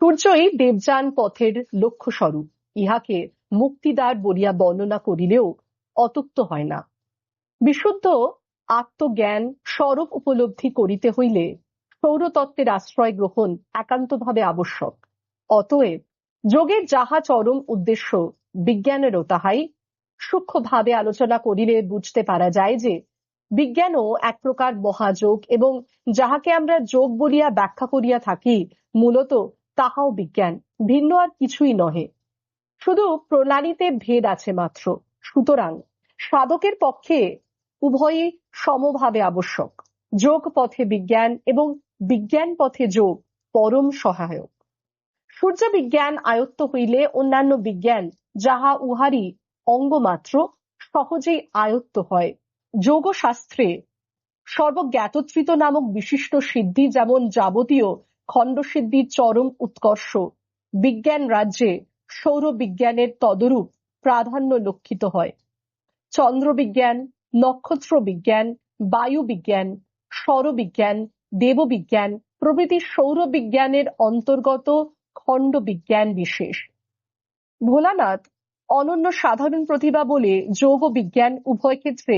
সূর্যই দেবযান পথের লক্ষ্য স্বরূপ ইহাকে মুক্তিদার বলিয়া বর্ণনা করিলেও অতুক্ত হয় না। বিশুদ্ধ আত্মজ্ঞান স্বরূপ উপলব্ধি করিতে হইলে সৌরতত্ত্বের আশ্রয় গ্রহণ একান্তভাবে আবশ্যক। অতএব যোগের যাহা চরম উদ্দেশ্য বিজ্ঞানেরও তাহাই। সূক্ষ্মভাবে আলোচনা করিলে বুঝতে পারা যায় যে বিজ্ঞানও এক প্রকার মহাযোগ এবং যাহাকে আমরা যোগ বলিয়া ব্যাখ্যা করিয়া থাকি, মূলত তাহাও বিজ্ঞান, ভিন্ন আর কিছুই নহে। শুধু প্রণালীতে ভেদ আছে মাত্র। সুতরাং সাধকের পক্ষে উভয়ই সমভাবে আবশ্যক। যোগ পথে বিজ্ঞান এবং বিজ্ঞান পথে যোগ পরম সহায়ক। সূর্য বিজ্ঞান আয়ত্ত হইলে অন্যান্য বিজ্ঞান, যাহা উহারই অঙ্গমাত্র সহজেই আয়ত্ত হয়। যোগ শাস্ত্রে সর্বজ্ঞাতত্রিত নামক বিশিষ্ট সিদ্ধি যেমন যাবতীয় খণ্ডসিদ্ধির চরম উৎকর্ষ। বিজ্ঞান রাজ্যে সৌর বিজ্ঞানের তদরূপ প্রাধান্য লক্ষিত হয়। চন্দ্রবিজ্ঞান নক্ষত্র বিজ্ঞান বায়ু বিজ্ঞান সৌরবিজ্ঞান, দেববিজ্ঞান প্রভৃতি সৌর বিজ্ঞানের অন্তর্গত খণ্ড বিজ্ঞান বিশেষ। ভোলানাথ অনন্য সাধারণ প্রতিভা বলে যোগ বিজ্ঞান উভয় ক্ষেত্রে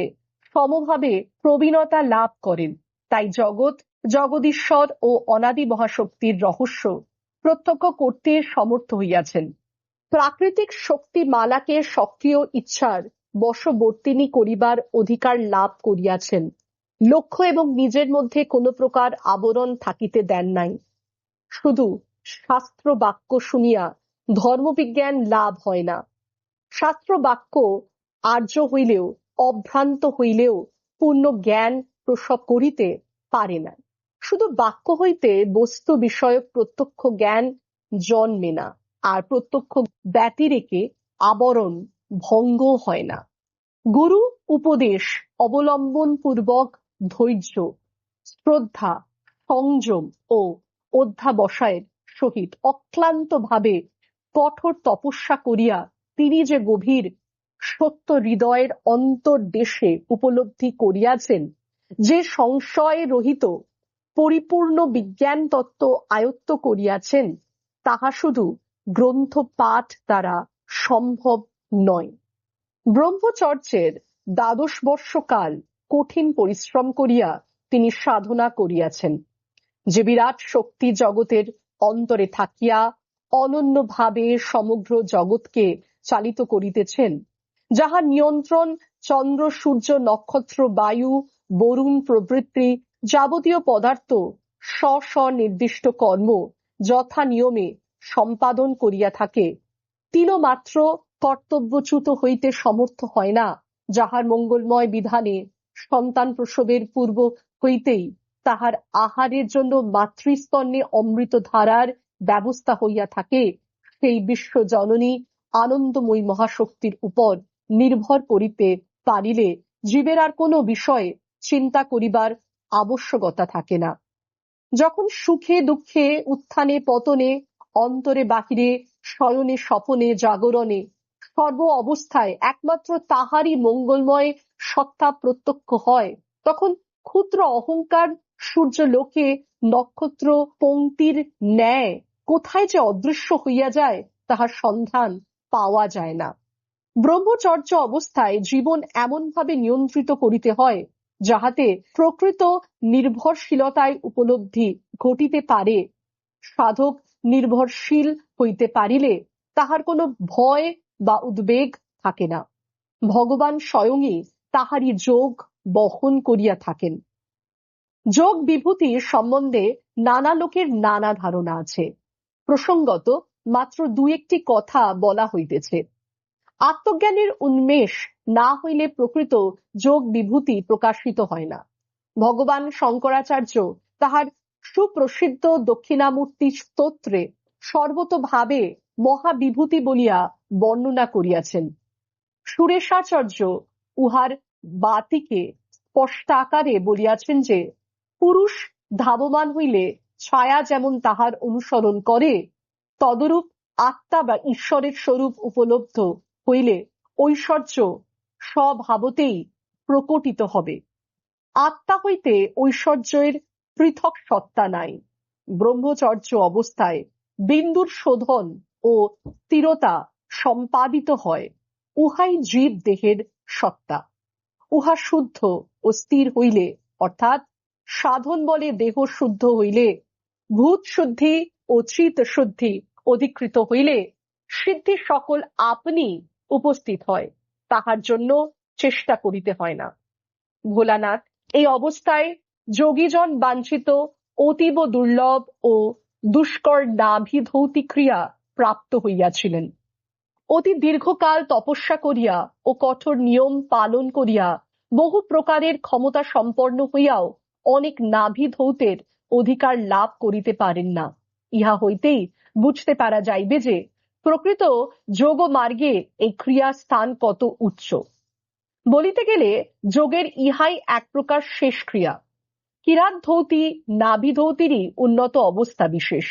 সমভাবে প্রবীণতা লাভ করেন। তাই জগৎ জগদীশ্বর ও অনাদি মহাশক্তির রহস্য প্রত্যক্ষ করতে সমর্থ হইয়াছেন। প্রাকৃতিক শক্তি মালাকে সক্রিয় ইচ্ছার বশবর্তিনী করিবার অধিকার লাভ করিয়াছেন। লক্ষ্য এবং নিজের মধ্যে কোনো প্রকার আবরণ থাকিতে দেন নাই। শুধু শাস্ত্র বাক্য শুনিয়া ধর্মবিজ্ঞান লাভ হয় না। শাস্ত্র বাক্য আর্য হইলেও, অভ্রান্ত হইলেও পূর্ণ জ্ঞান প্রসব করিতে পারে না। শুধু বাক্য হইতে বস্তু বিষয়ক প্রত্যক্ষ জ্ঞান জন্মে না, আর প্রত্যক্ষ ব্যতিরেকে আবরণ ভঙ্গ হয় না। গুরু উপদেশ অবলম্বন পূর্বক ধৈর্য, শ্রদ্ধা, সংযম ও অধ্যাবসায়ের সহিত অক্লান্ত ভাবে কঠোর তপস্যা করিয়া তিনি যে গভীর সত্য হৃদয়ের অন্তর্দেশে উপলব্ধি করিয়াছেন, যে সংশয় রহিত পরিপূর্ণ বিজ্ঞান তত্ত্ব আয়ত্ত করিয়াছেন, তাহা শুধু গ্রন্থ পাঠ দ্বারা সম্ভব নয়। ব্রহ্মচর্যের দ্বাদশ বর্ষকাল কঠিন পরিশ্রম করিয়া তিনি সাধনা করিয়াছেন। যে বিরাট শক্তি জগতের অন্তরে থাকিয়া অনন্যভাবে সমগ্র জগৎকে চালিত করিতেছেন, যাহা নিয়ন্ত্রণ চন্দ্র সূর্য নক্ষত্র বায়ু বরুণ প্রভৃতি যাবতীয় পদার্থ স্ব নির্দিষ্ট কর্ম যথা নিয়মে সম্পাদন করিয়া থাকে। তিলমাত্র কর্তব্যচ্যুত হইতে সমর্থ হয় না, যাহার মঙ্গলময় বিধানে সন্তান প্রসবের পূর্ব হইতেই তাহার আহারের জন্য মাতৃস্তন্যে অমৃত ধারার ব্যবস্থা হইয়া থাকে। সেই বিশ্ব জননী আনন্দময়ী মহাশক্তির উপর নির্ভর করিতে পারিলে জীবের আর কোনো বিষয়ে চিন্তা করিবার আবশ্যকতা থাকে না। যখন সুখে, দুঃখে, উত্থানে, পতনে, অন্তরে, বাহিরে, শয়নে, স্বপনে, জাগরণে, সর্ব অবস্থায় একমাত্র তাহারই মঙ্গলময় সত্তা প্রত্যক্ষ হয়, তখন ক্ষুদ্র অহংকার সূর্য লোকে নক্ষত্র পঙ্ক্তির ন্যায় কোথায় যে অদৃশ্য হইয়া যায়, তাহার সন্ধান পাওয়া যায় না। ব্রহ্মচর্য অবস্থায় জীবন এমনভাবে নিয়ন্ত্রিত করিতে হয় যাহাতে প্রকৃত নির্ভরশীলতায় উপলব্ধি ঘটিতে পারে। সাধক নির্ভরশীল হইতে পারিলে তাহার কোনো ভয় বা উদ্বেগ থাকে না। ভগবান স্বয়ংই তাহারই যোগ বহন করিয়া থাকেন। যোগ বিভূতির সম্বন্ধে নানা লোকের নানা ধারণা আছে। প্রসঙ্গত মাত্র দু একটি কথা বলা হইতেছে। আত্মজ্ঞানের উন্মেষ না হইলে প্রকৃত যোগ বিভূতি প্রকাশিত হয় না। ভগবান শঙ্করাচার্য তাহার সুপ্রসিদ্ধ দক্ষিণামূর্তি স্তোত্রে সর্বতভাবে মহাবিভূতি বলিয়া বর্ণনা করিয়াছেন। সুরেশাচার্য উহার বাতিকে স্পষ্টাকারে বলিয়াছেন যে, পুরুষ ধাবমান হইলে ছায়া যেমন তাহার অনুসরণ করে, তদরূপ আত্মা বা ঈশ্বরের স্বরূপ উপলব্ধ হইলে ঐশ্বর্য স্বভাবতেই প্রকটিত হবে। আত্মা হইতে ঐশ্বর্যের পৃথক সত্তা নাই। ব্রহ্মচর্য অবস্থায় বিন্দুর শোধন ও স্থিরতা সম্পাদিত হয়, উহাই জীব দেহের সত্তা। উহা শুদ্ধ ও স্থির হইলে, অর্থাৎ সাধন বলে দেহ শুদ্ধ হইলে, ভূত শুদ্ধি ও চিত শুদ্ধি অধিকৃত হইলে, সিদ্ধি সকল আপনি উপস্থিত হয়। তাহার জন্য চেষ্টা করিতে হয় না। ভোলানাথ এই অবস্থায় যোগীজন বাঞ্ছিত অতীব দুর্লভ ও দুষ্কর নাভি ধৌতি ক্রিয়া প্রাপ্ত হইয়াছিলেন। অতি দীর্ঘকাল তপস্যা করিয়া ও কঠোর নিয়ম পালন করিয়া বহু প্রকারের ক্ষমতা সম্পন্ন হইয়াও অনেক নাভি ধৌতের অধিকার লাভ করিতে পারেন না। ইহা হইতেই বুঝতে পারা যাইবে যে প্রকৃত যোগ মার্গে এই ক্রিয়া স্থান কত উচ্চ? বলিতে গেলে যোগের ইহাই এক প্রকার শেষ ক্রিয়া। কিরাত ধৌতি নাভি ধৌতিরই উন্নত অবস্থা বিশেষ।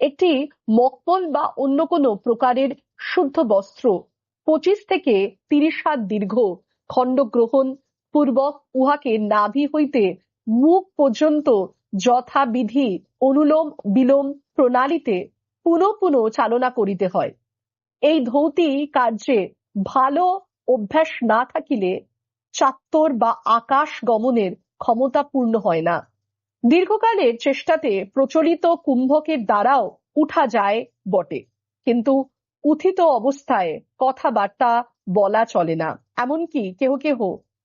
একটি মকমল বা অন্য কোনো প্রকারের শুদ্ধ বস্ত্র পঁচিশ থেকে তিরিশ হাত দীর্ঘ খণ্ড গ্রহণ পূর্বক উহাকে নাভি হইতে মুখ পর্যন্ত যথাবিধি অনুলোম বিলোম প্রণালীতে পুনঃ পুনঃ চালনা করিতে হয়। এই ধৌতি কার্যে ভালো অভ্যাস না থাকিলে চাত্তর বা আকাশ গমনের ক্ষমতা পূর্ণ হয় না। দীর্ঘকালের চেষ্টাতে প্রচলিত কুম্ভকের দ্বারাও উঠা যায় বটে, কিন্তু উথিত অবস্থায় কথাবার্তা বলা চলে না, এমনকি কেহ কেহ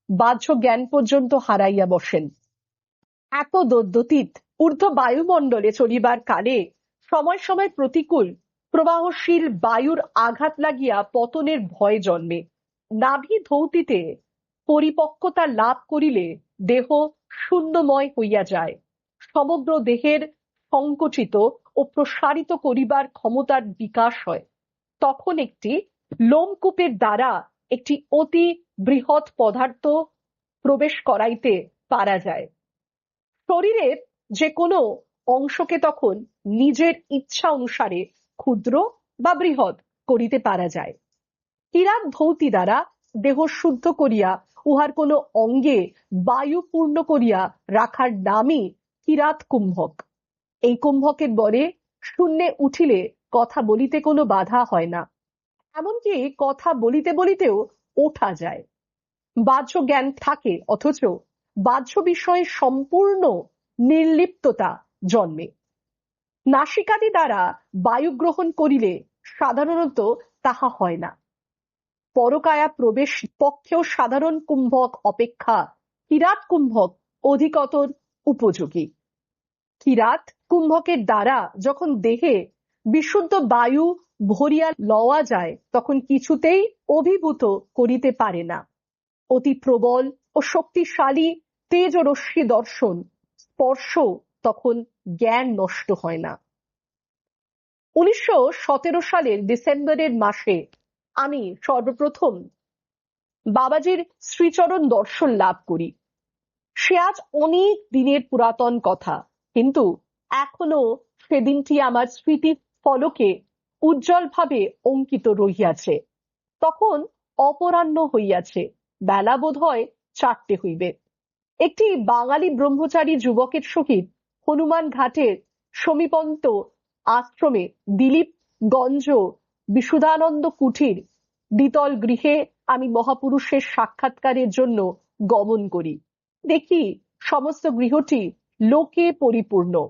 বাহ্য জ্ঞান পর্যন্ত হারাইয়া বসেন। এত দদ্যতীত ঊর্ধ্ব বায়ুমণ্ডলে চলিবার কালে সময় সময় প্রতিকূল, প্রবাহশীল বায়ুর আঘাত লাগিয়া পতনের ভয় জন্মে। নাভি ধৌতিতে পরিপক্কতা লাভ করিলে দেহ শূন্যময় হইয়া যায়। সমগ্র দেহের সংকুচিত ও প্রসারিত করিবার ক্ষমতার বিকাশ হয়। তখন একটি লোমকূপের দ্বারা একটি অতি বৃহৎ পদার্থ প্রবেশ করাইতে পারা যায়। শরীরের যে কোনো অংশকে তখন নিজের ইচ্ছা অনুসারে ক্ষুদ্র বা বৃহৎ করিতে পারা যায়। কিরাত ধৌতি দ্বারা দেহ শুদ্ধ করিয়া উহার কোন অঙ্গে বায়ু পূর্ণ করিয়া রাখার নামই কিরাত কুম্ভক। এই কুম্ভকের বরে শূন্যে উঠিলে কথা বলিতে কোনো বাধা হয় না, এমনকি কথা বলিতে বলিতেও ওঠা যায়। বাহ্য জ্ঞান থাকে, অথচ বাহ্য বিষয়ে সম্পূর্ণ নির্লিপ্ততা জন্মে। নাসিকাদি দ্বারা বায়ু গ্রহণ করিলে সাধারণত তাহা হয় না। পরকায়া প্রবেশ পক্ষেও সাধারণ কুম্ভক অপেক্ষা কিরাত কুম্ভক অধিকতর উপযোগী। কিরাত কুম্ভকের দ্বারা যখন দেহে বিশুদ্ধ বায়ু ভরিয়া লওয়া যায়, তখন কিছুতেই অভিভূত করিতে পারে না। অতি প্রবল ও শক্তিশালী তেজ রশ্মি দর্শন, স্পর্শ তখন জ্ঞান নষ্ট হয় না। উনিশশো সতেরো সালের ডিসেম্বরের মাসে আমি সর্বপ্রথম বাবাজির শ্রীচরণ দর্শন লাভ করি। সে আজ অনেক দিনের পুরাতন কথা, কিন্তু এখনও সেদিনটি আমার স্মৃতি ফলকে উজ্জ্বলভাবে অঙ্কিত রহিয়াছে। তখন অপরাহ্ন হইয়াছে, বেলা বোধ হয় চারটে হইবে। একটি বাঙালি ব্রহ্মচারী যুবকের সহিত হনুমান ঘাটের সমীপন্ত আশ্রমে দিলীপ গঞ্জ বিশুদানন্দ কুঠির দ্বিতল গৃহে আমি মহাপুরুষের সাক্ষাৎকারের জন্য গমন করি। দেখি সমস্ত গৃহটি লোকে পরিপূর্ণ।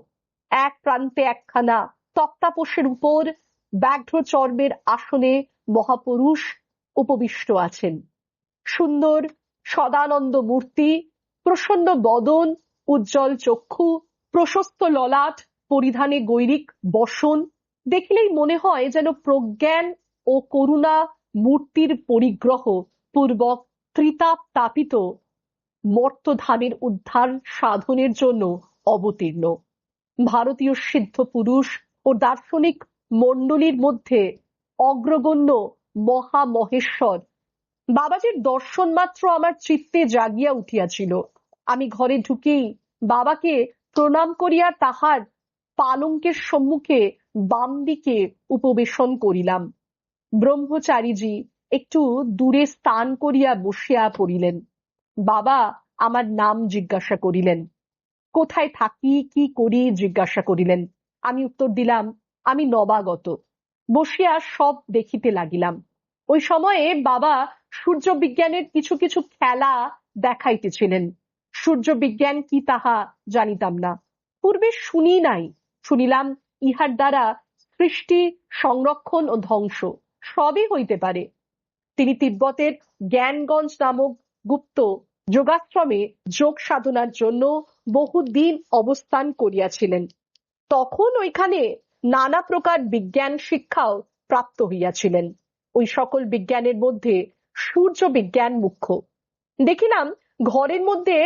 এক প্রান্তে একখানা তক্তাপোষের উপর ব্যাঘ্র চর্মের আসনে মহাপুরুষ উপবিষ্ট আছেন। সুন্দর সদানন্দ মূর্তি, প্রসন্ন বদন, উজ্জ্বল চক্ষু প্রশস্ত ললাট, পরিধানে গৈরিক, বসন। দেখলেই মনে হয় যেন প্রজ্ঞান ও করুণা মূর্তির পরিগ্রহ পূর্বক ত্রিতাপ তাপিত মর্তধামের উদ্ধার সাধনের জন্য অবতীর্ণ। ভারতীয় সিদ্ধ পুরুষ ও দার্শনিক মণ্ডলীর মধ্যে অগ্রগণ্য মহা মহেশ্বর বাবাজির দর্শন মাত্র আমার চিত্তে জাগিয়া উঠিয়াছিল। আমি ঘরে ঢুকেই বাবাকে প্রণাম করিয়া তাহার পালঙ্কের সম্মুখে বাম দিকে উপবেশন করিলাম। ব্রহ্মচারীজি একটু দূরে স্থান করিয়া বসিয়া পড়িলেন। বাবা আমার নাম জিজ্ঞাসা করিলেন, কোথায় থাকি, কি করি? জিজ্ঞাসা করিলেন। আমি উত্তর দিলাম, আমি নবাগত। বসিয়া সব দেখিতে লাগিলাম। ওই সময়ে বাবা সূর্য বিজ্ঞানের কিছু কিছু খেলা দেখাইতেছিলেন। সূর্য বিজ্ঞান কি তাহা জানিতাম না। পূর্বে শুনি নাই, শুনিলাম ইহার দ্বারা সৃষ্টি, সংরক্ষণ ও ধ্বংস সবই হইতে পারে। তিনি তিব্বতের জ্ঞানগঞ্জ নামক গুপ্ত যোগাশ্রমে যোগ সাধনার জন্য বহুদিন অবস্থান করিয়াছিলেন। তখন ওইখানে নানা প্রকার বিজ্ঞান শিক্ষাও প্রাপ্ত হইয়াছিলেন। ওই সকল বিজ্ঞানের মধ্যে সূর্য বিজ্ঞান মুখ্য। দেখিলাম ঘরের মধ্যে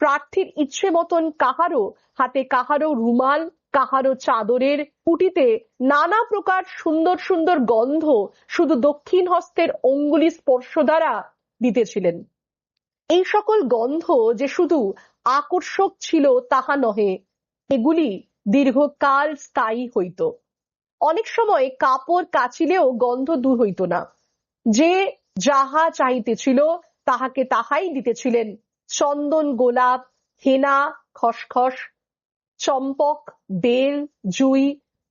প্রার্থীর ইচ্ছে মতন কাহারও হাতে কাহারও রুমাল কাহারও চাদরের পুটিতে নানা প্রকার সুন্দর সুন্দর গন্ধ শুধু দক্ষিণ হস্তের অঙ্গুলি স্পর্শ দ্বারা দিতেছিলেন। এই সকল গন্ধ যে শুধু আকর্ষক ছিল তাহা নহে, এগুলি দীর্ঘকাল স্থায়ী হইত। অনেক সময় কাপড় কাচিলেও গন্ধ দূর হইত না। যে যাহা চাইতেছিল তাহাকে তাহাই দিতেছিলেন। চন্দন, গোলাপ, হেনা, খসখস, চম্পক, বেল, জুই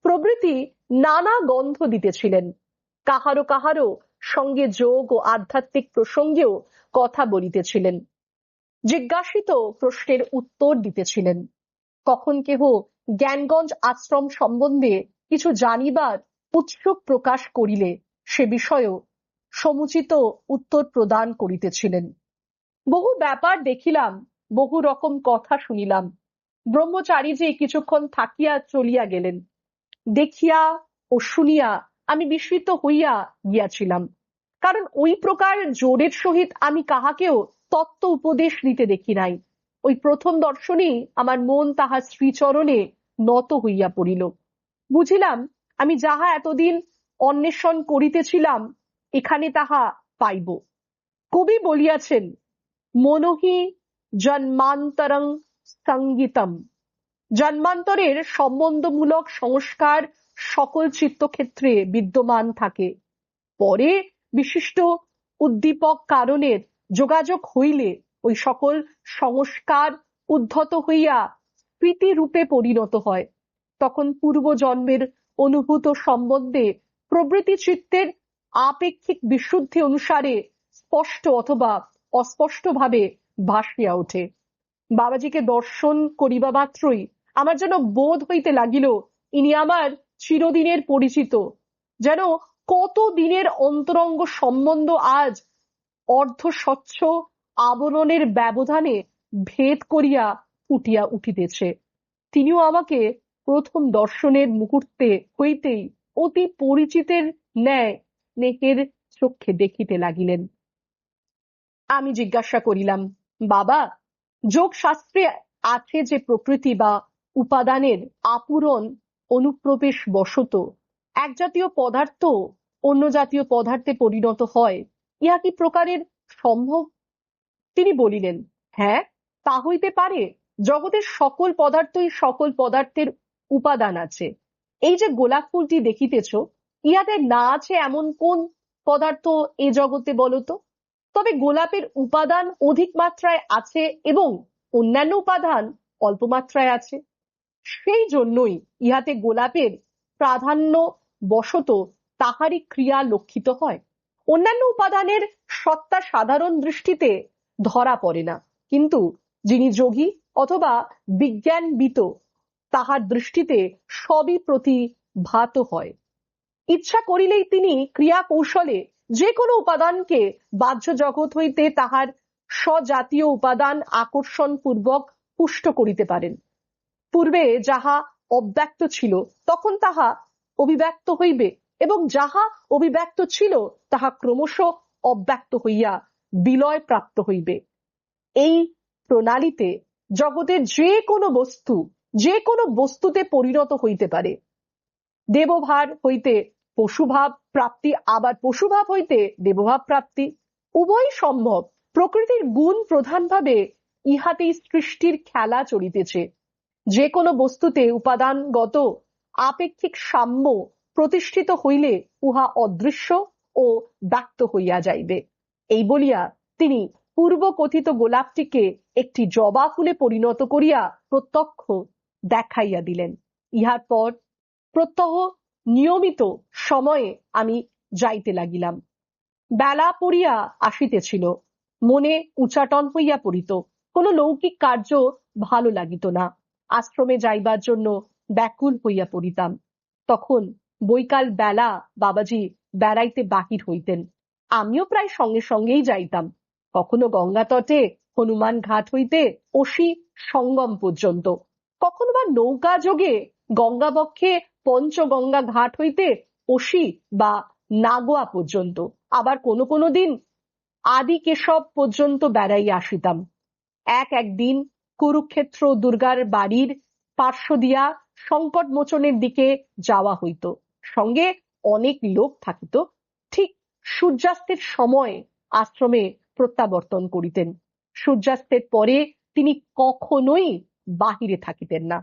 প্রভৃতি নানা গন্ধ দিতেছিলেন। কাহারো কাহারো সঙ্গে যোগ ও আধ্যাত্মিক প্রসঙ্গেও কথা বলিতেছিলেন। জিজ্ঞাসিত প্রশ্নের উত্তর দিতেছিলেন। কখন কেহ জ্ঞানগঞ্জ আশ্রম সম্বন্ধে কিছু জানিবার উৎসুক প্রকাশ করিলে সে বিষয়েও সমুচিত উত্তর প্রদান করিতেছিলেন। বহু ব্যাপার দেখিলাম, বহু রকম কথা শুনিলাম। ব্রহ্মচারী যে কিছুক্ষণ থাকিয়া চলিয়া গেলেন, দেখিয়া ও শুনিয়া আমি বিস্মিত হইয়া গিয়াছিলাম। কারণ ওই প্রকার জোরের সহিত আমি কাহাকেও তত্ত্ব উপদেশ দিতে দেখি নাই। ওই প্রথম দর্শনেই আমার মন তাহার শ্রীচরণে নত হইয়া পড়িল। বুঝিলাম, আমি যাহা এতদিন অন্বেষণ করিতেছিলাম এখানে তাহা পাইব। কবি বলিয়াছেন, মনহি জন্মান্তরং সঙ্গীতম। জন্মান্তরের সম্বন্ধমূলক সংস্কার সকল চিত্তক্ষেত্রে বিদ্যমান থাকে। পরে বিশিষ্ট উদ্দীপক কারণের যোগাযোগ হইলে ওই সকল সংস্কার উদ্ধত হইয়া স্মৃতি রূপে পরিণত হয়। তখন পূর্ব জন্মের অনুভূত সম্বন্ধে প্রবৃতি চিত্তের আপেক্ষিক বিশুদ্ধি অনুসারে স্পষ্ট অথবা অস্পষ্টভাবে ভাসিয়া ওঠে। বাবাজিকে দর্শন করিবা মাত্রই আমার যেন বোধ হইতে লাগিল, ইনি আমার চিরদিনের পরিচিত। যেন কত দিনের অন্তরঙ্গ সম্বন্ধ আজ অর্ধ স্বচ্ছ আবরণের ব্যবধানে ভেদ করিয়া উঠিয়া উঠিতেছে। তিনিও আমাকে প্রথম দর্শনের মুহূর্তে হইতেই অতি পরিচিতের ন্যায় নেকের চক্ষে দেখিতে লাগিলেন। আমি জিজ্ঞাসা করিলাম, বাবা যোগ শাস্ত্রে আছে যে প্রকৃতি বা উপাদানের আপুরণ অনুপ্রবেশ বশত এক জাতীয় পদার্থ অন্য জাতীয় পদার্থে পরিণত হয়, ইহা কি প্রকারের সম্ভব? তিনি বলিলেন হ্যাঁ তা হইতে পারে, জগতের সকল পদার্থই সকল পদার্থের উপাদান আছে। এই যে গোলাপ ফুলটি দেখিতেছ ইহাতে না আছে এমন কোন পদার্থ এ জগতে বলতো? তবে গোলাপের উপাদান অধিক মাত্রায় আছে এবং অন্যান্য উপাদান অল্প মাত্রায় আছে। সেই জন্যই ইহাতে গোলাপের প্রাধান্য বশত তাহারই ক্রিয়া লক্ষিত হয়। অন্যান্য উপাদানের সত্তা সাধারণ দৃষ্টিতে ধরা পড়ে না। কিন্তু যিনি যোগী অথবা বিজ্ঞানবিত, তাহার দৃষ্টিতে সবই প্রতিভাত হয়। ইচ্ছা করিলেই তিনি ক্রিয়া কৌশলে যে কোনো উপাদানকে বাহ্য জগৎ হইতে তাহার স্বজাতীয় উপাদান আকর্ষণ পূর্বক পুষ্ট করিতে পারেন। পূর্বে যাহা অব্যক্ত ছিল, তখন তাহা অভিব্যক্ত হইবে এবং যাহা অভিব্যক্ত ছিল, তাহা ক্রমশ অব্যক্ত হইয়া বিলয় প্রাপ্ত হইবে। এই প্রণালীতে জগতের যে কোনো বস্তু যে কোনো বস্তুতে পরিণত হইতে পারে। দেবভার হইতে পশুভাব প্রাপ্তি, আবার পশুভাব হইতে দেবভাব প্রাপ্তি। উভয় সম্ভব। প্রকৃতির গুণ প্রধানভাবে ইহাতেই সৃষ্টির খেলা চলিতেছে। যে কোনো বস্তুতে উপাদানগত, আপেক্ষিক সাম্য প্রতিষ্ঠিত হইলে উহা অদৃশ্য ও ব্যক্ত হইয়া যাইবে। এই বলিয়া তিনি পূর্ব কথিত গোলাপটিকে একটি জবা ফুলে পরিণত করিয়া প্রত্যক্ষ দেখাইয়া দিলেন। ইহার পর প্রত্যহ নিয়মিত সময়ে আমি যাইতে লাগিলাম। বেলা পড়িয়া আসিতেছিল, মনে উচাটন হইয়া পড়িত, কোনো লৌকিক কার্য ভালো লাগিত না। আশ্রমে যাইবার জন্য ব্যাকুল হইয়া পড়িতাম। তখন বৈকাল বেলা বাবাজি বেড়াইতে বাহির হইতেন। আমিও প্রায় সঙ্গে সঙ্গেই যাইতাম। কখনো গঙ্গা তটে, হনুমান ঘাট হইতে অসি সঙ্গম পর্যন্ত। কখনো বা নৌকা যোগে গঙ্গাবক্ষে পঞ্চগঙ্গা ঘাট হইতে অসি বা নাগোয়া পর্যন্ত। আবার কোনো কোনো দিন আদি কেশব পর্যন্ত বেড়াইয়া আসিতাম। এক একদিন কুরুক্ষেত্র দুর্গার বাড়ির পার্শ্ব দিয়া সংকট মোচনের দিকে যাওয়া হইত। সঙ্গে অনেক লোক থাকিত। ঠিক সূর্যাস্তের সময় আশ্রমে প্রত্যাবর্তন করিতেন। সূর্যাস্তের পরে তিনি কখনোই বাহিরে থাকিতেন না।